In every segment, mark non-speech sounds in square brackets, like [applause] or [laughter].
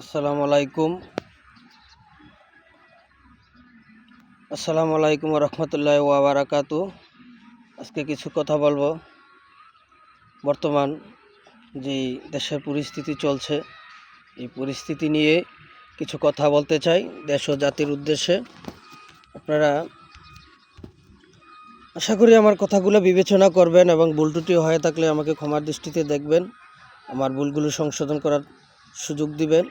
আসসালামু আলাইকুম। আসসালামু আলাইকুম রহমতুল্লাহ ওয়াবারাকাতু আজকে কিছু কথা বলব। বর্তমান যে দেশের পরিস্থিতি চলছে, এই পরিস্থিতি নিয়ে কিছু কথা বলতে চাই দেশ ও জাতির উদ্দেশ্যে। আপনারা আশা করি আমার কথাগুলো বিবেচনা করবেন এবং ভুল ত্রুটি হয়ে থাকলে আমাকে ক্ষমার দৃষ্টিতে দেখবেন, আমার ভুলগুলো সংশোধন করার সুযোগ দিবেন।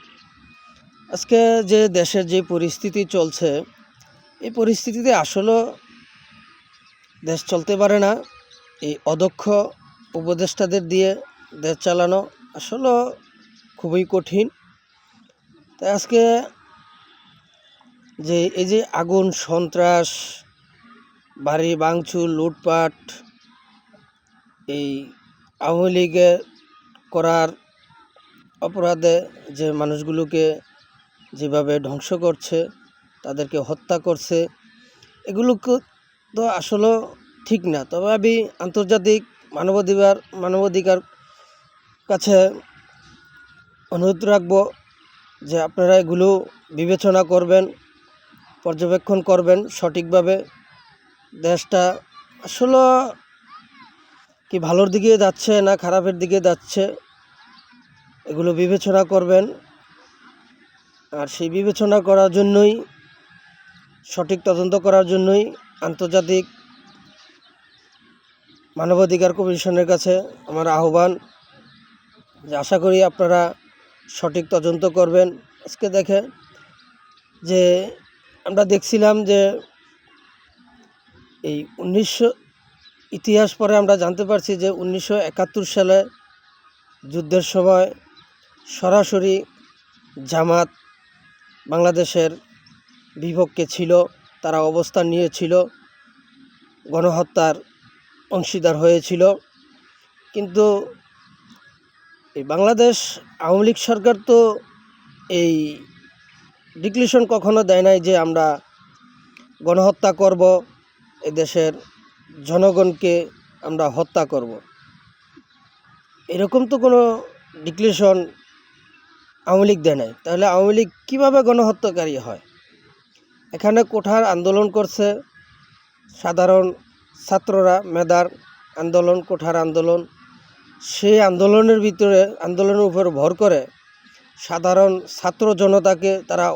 আজকে যে দেশের যে পরিস্থিতি চলছে, এই পরিস্থিতিতে আসলে দেশ চলতে পারে না। এই অদক্ষ উপদেষ্টাদের দিয়ে দেশ চালানো আসলে খুবই কঠিন। তাই আজকে যে এই যে আগুন, সন্ত্রাস, বাড়ি ভাঙচুর, লুটপাট, এই আওয়ামী লীগের করার অপরাধে যে মানুষগুলোকে যেভাবে ধ্বংস করছে, তাদেরকে হত্যা করছে, এগুলো তো আসলে ঠিক না। তবে আমি আন্তর্জাতিক মানবাধিকার মানবাধিকার কাছে অনুরোধ রাখব যে আপনারা এগুলো বিবেচনা করবেন, পর্যবেক্ষণ করবেন সঠিকভাবে। দেশটা আসলে কি ভালোর দিকে যাচ্ছে না খারাপের দিকে যাচ্ছে, এগুলো বিবেচনা করবেন। আর সেই বিবেচনা করার জন্যই, সঠিক তদন্ত করার জন্যই আন্তর্জাতিক মানবাধিকার কমিশনের কাছে আমার আহ্বান যে আশা করি আপনারা সঠিক তদন্ত করবেন। আজকে দেখে যে আমরা দেখছিলাম যে এই উনিশশো ইতিহাস পরে আমরা জানতে পারছি যে উনিশশো একাত্তর সালে যুদ্ধের সময় সরাসরি জামাত বাংলাদেশের বিপক্ষে ছিল, তারা অবস্থান নিয়েছিল, গণহত্যার অংশীদার হয়েছিল। কিন্তু এই বাংলাদেশ আওয়ামী লীগ সরকার তো এই ডিক্লেশন কখনো দেয় নাই যে আমরা গণহত্যা করব, এদেশের জনগণকে আমরা হত্যা করব। এরকম তো কোনো ডিক্লেশন আওয়ামী লীগ দেয় নাই। তাহলে আওয়ামী লীগ কীভাবে গণহত্যাকারী হয়? এখানে কোঠার আন্দোলন করছে সাধারণ ছাত্ররা, মেধার আন্দোলন, কোঠার আন্দোলন। সেই আন্দোলনের ভিতরে, আন্দোলনের উপর ভর করে সাধারণ ছাত্র জনতাকে তারা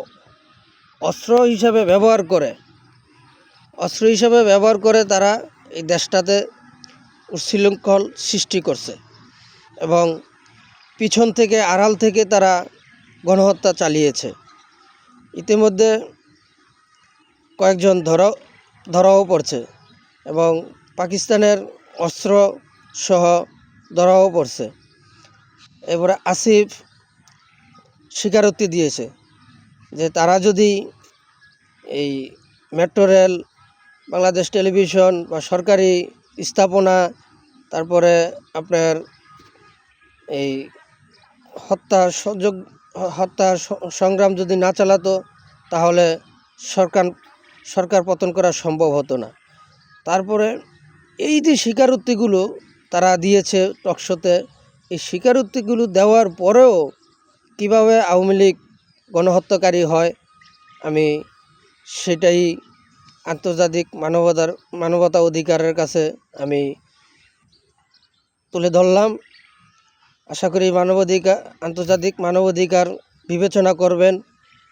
অস্ত্র হিসাবে ব্যবহার করে। অস্ত্র হিসাবে ব্যবহার করে তারা এই দেশটাতে উচ্ছৃঙ্খল সৃষ্টি করছে এবং পিছন থেকে, আড়াল থেকে তারা গণহত্যা চালিয়েছে। ইতিমধ্যে কয়েকজন ধরা ধরাও পড়ছে এবং পাকিস্তানের অস্ত্র সহ ধরাও পড়ছে। এবারে আসিফ স্বীকারোক্তি দিয়েছে যে তারা যদি এই মেট্রো রেল, বাংলাদেশ টেলিভিশন বা সরকারি স্থাপনা, তারপরে আপনার এই হত্যার সুযোগ হত্যার সংগ্রাম যদি না চালাতো, তাহলে সরকার সরকার পতন করা সম্ভব হতো না। তারপরে এই যে স্বীকারোক্তিগুলো তারা দিয়েছে টকশোতে, এই স্বীকারোক্তিগুলো দেওয়ার পরেও কীভাবে আওয়ামী লীগ গণহত্যাকারী হয়, আমি সেটাই আন্তর্জাতিক মানবতার, মানবতা অধিকারের কাছে আমি তুলে ধরলাম। আশা করি মানবাধিকার, আন্তর্জাতিক মানবাধিকার বিবেচনা করবেন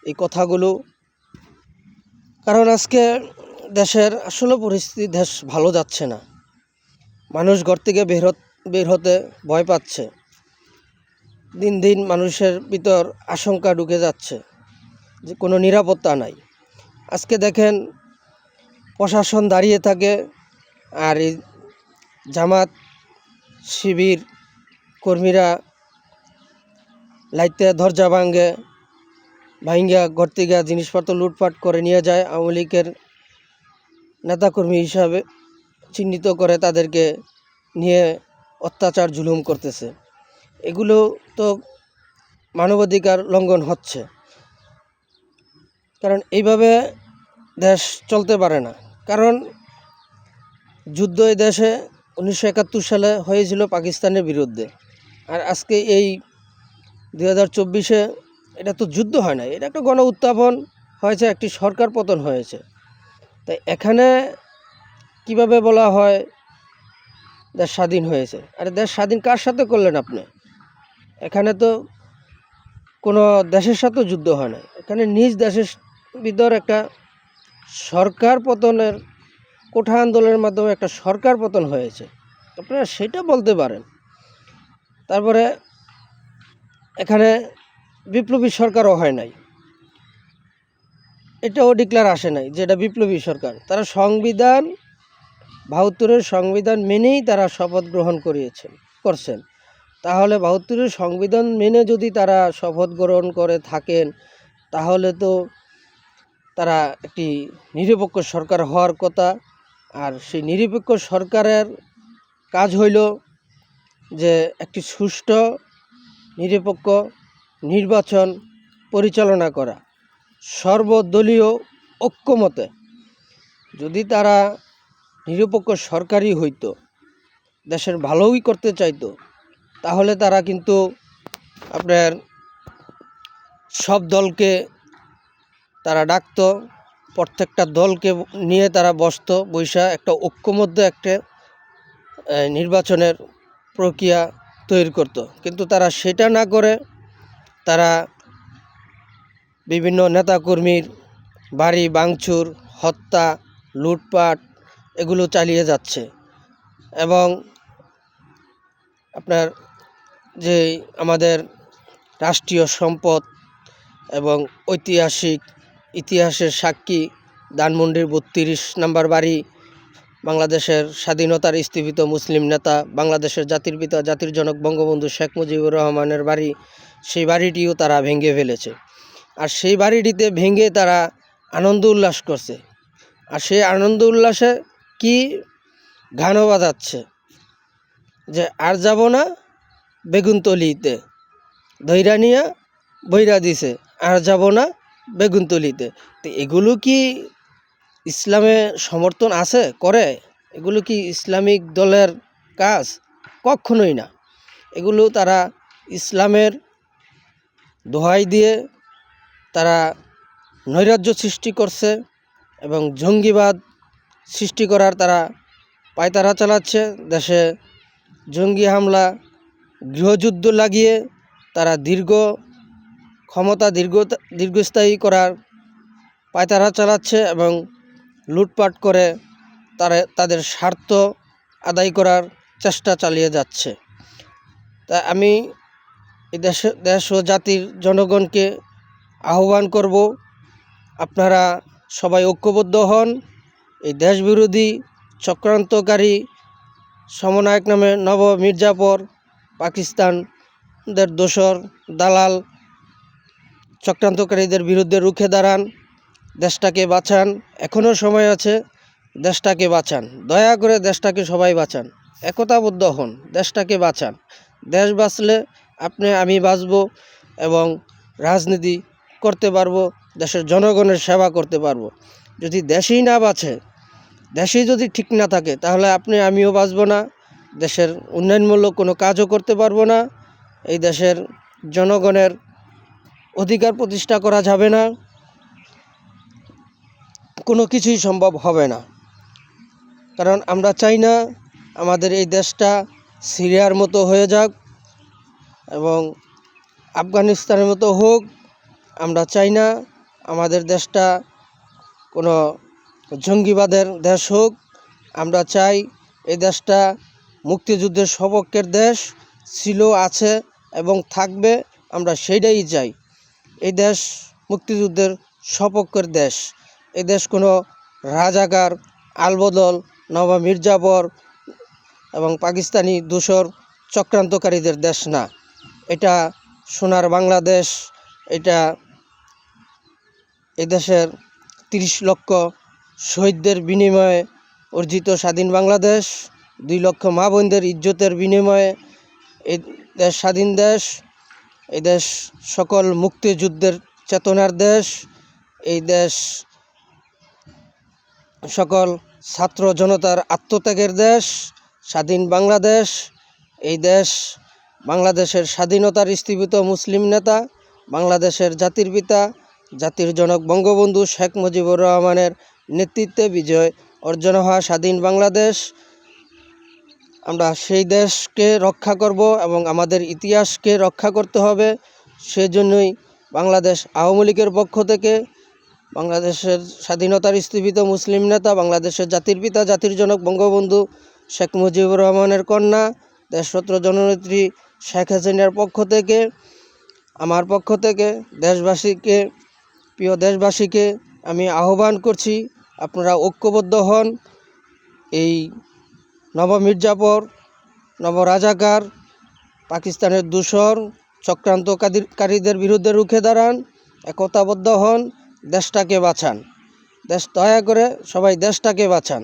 এই কথাগুলো। কারণ আজকে দেশের আসলে পরিস্থিতি দেশ ভালো যাচ্ছে না। মানুষ ঘর থেকে বের বের হতে ভয় পাচ্ছে। দিন দিন মানুষের ভিতর আশঙ্কা ঢুকে যাচ্ছে যে কোনো নিরাপত্তা নাই। আজকে দেখেন প্রশাসন দাঁড়িয়ে থাকে আর এই জামাত, শিবির কর্মীরা লাইতে দরজা ভাঙ্গে ভাঙ্গা ঘর থেকে জিনিসপত্র লুটপাট করে নিয়ে যায়। আওয়ামী লীগের নেতাকর্মী হিসাবে চিহ্নিত করে তাদেরকে নিয়ে অত্যাচার, জুলুম করতেছে। এগুলো তো মানবাধিকার লঙ্ঘন হচ্ছে। কারণ এইভাবে দেশ চলতে পারে না। কারণ যুদ্ধ এই দেশে উনিশশো একাত্তর সালে হয়েছিল পাকিস্তানের বিরুদ্ধে। আর আজকে এই দু হাজার চব্বিশে এটা তো যুদ্ধ হয় না এটা একটা গণ উত্থাপন হয়েছে, একটি সরকার পতন হয়েছে। তাই এখানে কীভাবে বলা হয় দেশ স্বাধীন হয়েছে? আরে দেশ স্বাধীন কার সাথে করলেন আপনি? এখানে তো কোনো দেশের সাথে যুদ্ধ হয় না এখানে নিজ দেশের ভিতর একটা সরকার পতনের কোঠা আন্দোলনের মাধ্যমে একটা সরকার পতন হয়েছে। আপনারা সেটা বলতে পারেন। তারপরে এখানে বিপ্লবী সরকারও হয় নাই। এটাও ডিক্লার আসে নাই যে এটা বিপ্লবী সরকার। তারা সংবিধান, বাহাত্তরের সংবিধান মেনেই তারা শপথ গ্রহণ করিয়েছেন করছেন। তাহলে বাহাত্তরের সংবিধান মেনে যদি তারা শপথ গ্রহণ করে থাকেন, তাহলে তো তারা একটি নিরপেক্ষ সরকার হওয়ার কথা। আর সেই নিরপেক্ষ সরকারের কাজ হইল যে একটি সুষ্ঠু, নিরপেক্ষ নির্বাচন পরিচালনা করা সর্বদলীয় ঐক্যমতে যদি তারা নিরপেক্ষ সরকারই হইতো, দেশের ভালোই করতে চাইতো, তাহলে তারা কিন্তু আপনার সব দলকে তারা ডাকতো, প্রত্যেকটা দলকে নিয়ে তারা বসতো, বৈশা একটা ঐক্যমধ্য একটা নির্বাচনের প্রক্রিয়া তৈরি করত। কিন্তু তারা সেটা না করে তারা বিভিন্ন নেতাকর্মীর বাড়ি ভাঙচুর, হত্যা, লুটপাট এগুলো চালিয়ে যাচ্ছে। এবং আপনার যে আমাদের রাষ্ট্রীয় সম্পদ এবং ঐতিহাসিক ইতিহাসের সাক্ষী ধানমন্ডির বত্রিশ নাম্বার বাড়ি বাংলাদেশের স্বাধীনতার স্থীপিত মুসলিম নেতা, বাংলাদেশের জাতির পিতা, জাতির জনক বঙ্গবন্ধু শেখ মুজিবুর রহমানের বাড়ি, সেই বাড়িটিও তারা ভেঙে ফেলেছে। আর সেই বাড়িটিতে ভেঙে তারা আনন্দ উল্লাস করছে। আর সেই আনন্দ উল্লাসে কি গানও বাজাচ্ছে? যে আর যাব না বেগুনতলিতে ধৈরা নিয়া বইরা দিছে, আর যাব না বেগুনতলিতে তো এগুলো কি ইসলামে সমর্থন আছে, করে? এগুলো কি ইসলামিক দলের কাজ? কখনোই না। এগুলো তারা ইসলামের দোহাই দিয়ে তারা নৈরাজ্য সৃষ্টি করছে এবং জঙ্গিবাদ সৃষ্টি করার তারা পায়তারা চালাচ্ছে। দেশে জঙ্গি হামলা, গৃহযুদ্ধ লাগিয়ে তারা দীর্ঘ ক্ষমতা দীর্ঘ দীর্ঘস্থায়ী করার পায়তারা চালাচ্ছে এবং লুটপাট করে তারা, তাদের স্বার্থ আদায় করার চেষ্টা চালিয়ে যাচ্ছে। তা আমি দেশ দেশ ও জাতির জনগণকে আহ্বান করব, আপনারা সবাই ঐক্যবদ্ধ হন। এই দেশবিরোধী চক্রান্তকারী সমনায়ক নামে নব মির্জাপুর, পাকিস্তানদের দোসর দালাল চক্রান্তকারীদের বিরুদ্ধে রুখে দাঁড়ান। দেশটাকে বাঁচান এখনও সময় আছে, দেশটাকে বাঁচান। দয়া করে দেশটাকে সবাই বাঁচান। একতাবদ্ধ হন, দেশটাকে বাঁচান। দেশ বাঁচলে আপনি, আমি বাঁচব এবং রাজনীতি করতে পারব, দেশের জনগণের সেবা করতে পারব। যদি দেশেই না বাঁচে, দেশেই যদি ঠিক না থাকে, তাহলে আপনি, আমিও বাঁচবো না, দেশের উন্নয়নমূলক কোনো কাজও করতে পারব না, এই দেশের জনগণের অধিকার প্রতিষ্ঠা করা যাবে না। কোনো কিছুই সম্ভব হবে না। কারণ আমরা চাই না আমাদের এই দেশটা সিরিয়ার মতো হয়ে যাক এবং আফগানিস্তানের মতো হোক। আমরা চাই না আমাদের দেশটা কোনো জঙ্গিবাদের দেশ হোক। আমরা চাই এই দেশটা মুক্তিযুদ্ধের সপক্ষের দেশ ছিল, আছে এবং থাকবে। আমরা সেইটাই চাই। এই দেশ মুক্তিযুদ্ধের সপক্ষের দেশ। এই দেশ কোনো রাজাকার, আলবদল, নবাব মির্জাফর এবং পাকিস্তানি দূষর চক্রান্তকারীদের দেশ না। এটা সোনার বাংলাদেশ, এটা এদেশের তিরিশ লক্ষ শহীদদের বিনিময়ে অর্জিত স্বাধীন বাংলাদেশ, দুই লক্ষ মা বোনদের ইজ্জতের বিনিময়ে এই দেশ স্বাধীন দেশ এই দেশ সকল মুক্তিযুদ্ধের চেতনার দেশ, এই দেশ সকল ছাত্র জনতার আত্মত্যাগের দেশ, স্বাধীন বাংলাদেশ, এই দেশ বাংলাদেশের স্বাধীনতার স্থীপিত মুসলিম নেতা, বাংলাদেশের জাতির পিতা, জাতির জনক বঙ্গবন্ধু শেখ মুজিবুর রহমানের নেতৃত্বে বিজয় অর্জন হওয়া স্বাধীন বাংলাদেশ। আমরা সেই দেশকে রক্ষা করব এবং আমাদের ইতিহাসকে রক্ষা করতে হবে। সেজন্যই বাংলাদেশ আওয়ামী লীগের পক্ষ থেকে বাংলাদেশের স্বাধীনতার স্থীপিত মুসলিম নেতা, বাংলাদেশের জাতির পিতা, জাতির জনক, বঙ্গবন্ধু শেখ মুজিবুর রহমানের কন্যা, দেশরত্ন জননেত্রী শেখ হাসিনার পক্ষ থেকে, আমার পক্ষ থেকে, দেশবাসীকে, প্রিয় দেশবাসীকে আমি আহ্বান করছি, আপনারা ঐক্যবদ্ধ হন। এই নব মির্জাপুর নব রাজাকার পাকিস্তানের দূষর চক্রান্তকারীদের বিরুদ্ধে রুখে দাঁড়ান, একতাবদ্ধ হন। দেশটাকে বাঁচান। দেশ, দয়া করে সবাই দেশটাকে বাঁচান।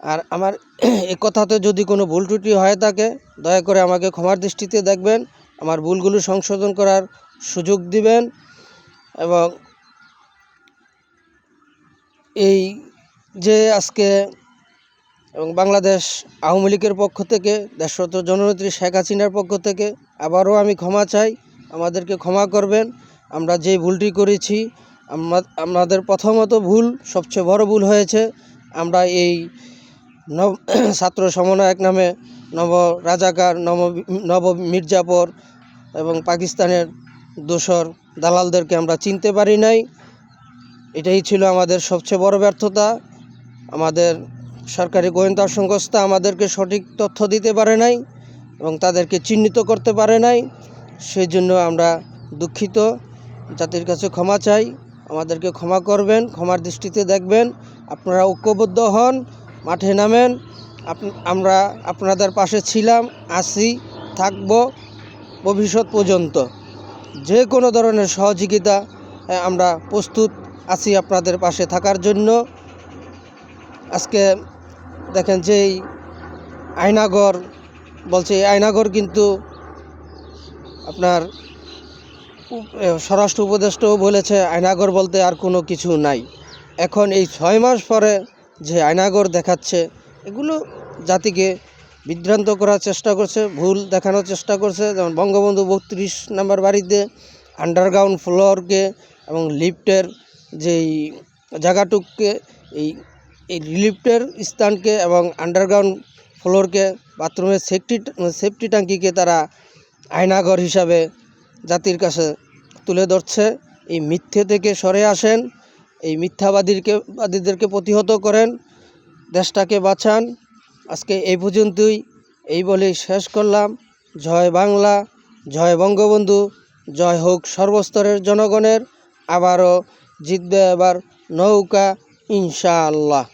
আর আমার [clears throat] এ কথাতে যদি কোনো ভুল ত্রুটি হয়ে থাকে দয়া করে আমাকে ক্ষমার দৃষ্টিতে দেখবেন, আমার ভুলগুলো সংশোধন করার সুযোগ দিবেন এবং এই যে আজকে এবং বাংলাদেশ আওয়ামী লীগের পক্ষ থেকে দেশরত জননেত্রী শেখ হাসিনার পক্ষ থেকে আবারও আমি ক্ষমা চাই। আমাদেরকে ক্ষমা করবেন। আমরা যে ভুলটি করেছি আমাদের প্রথমত ভুল, সবচেয়ে বড় ভুল হয়েছে, আমরা এই নব, [clears throat] ছাত্র সমন্বয়ক নামে নব রাজাকার, নব নব মির্জাপুর এবং পাকিস্তানের দোসর দালালদেরকে আমরা চিনতে পারি নাই। এটাই ছিল আমাদের সবচেয়ে বড় ব্যর্থতা। আমাদের সরকারি গোয়েন্দা সংস্থা আমাদেরকে সঠিক তথ্য দিতে পারে নাই এবং তাদেরকে চিহ্নিত করতে পারে নাই। সেই জন্য আমরা দুঃখিত। জাতির কাছে ক্ষমা চাই, আমাদেরকে ক্ষমা করবেন, ক্ষমার দৃষ্টিতে দেখবেন, আপনারা ঐক্যবদ্ধ হন, মাঠে নামেন আমরা আপনাদের পাশে ছিলাম আছি থাকব ভবিষ্যৎ পর্যন্ত। যে কোনো ধরনের সহযোগিতা আমরা প্রস্তুত আছি আপনাদের পাশে থাকার জন্য। আজকে দেখেন যে এই আয়নাগর, বলছে এই আয়নাগর কিন্তু আপনার স্বরাষ্ট্র উপদেষ্টাও বলেছে, আয়নাগর বলতে আর কোনো কিছু নাই। এখন এই ছয় মাস পরে যে আয়নাগর দেখাচ্ছে, এগুলো জাতিকে বিভ্রান্ত করার চেষ্টা করছে, ভুল দেখানোর চেষ্টা করছে। যেমন বঙ্গবন্ধু বত্রিশ নাম্বার বাড়িতে আন্ডারগ্রাউন্ড ফ্লোরকে এবং লিফটের যেই জায়গাটুককে, এই এই লিফটের স্থানকে এবং আন্ডারগ্রাউন্ড ফ্লোরকে বাথরুমের সেফটি সেফটি ট্যাঙ্কিকে তারা আয়নাঘর হিসাবে জাতির কাছে তুলে ধরছে, এই মিথ্যে থেকে সরে আসেন, এই মিথ্যাবাদীকে বাদীদেরকে প্রতিহত করেন, দেশটাকে বাঁচান। আজকে এই পর্যন্তই, এই বলেই শেষ করলাম। জয় বাংলা, জয় বঙ্গবন্ধু, জয় হোক সর্বস্তরের জনগণের। আবারও জিতবে এবার নৌকা, ইনশাআল্লাহ।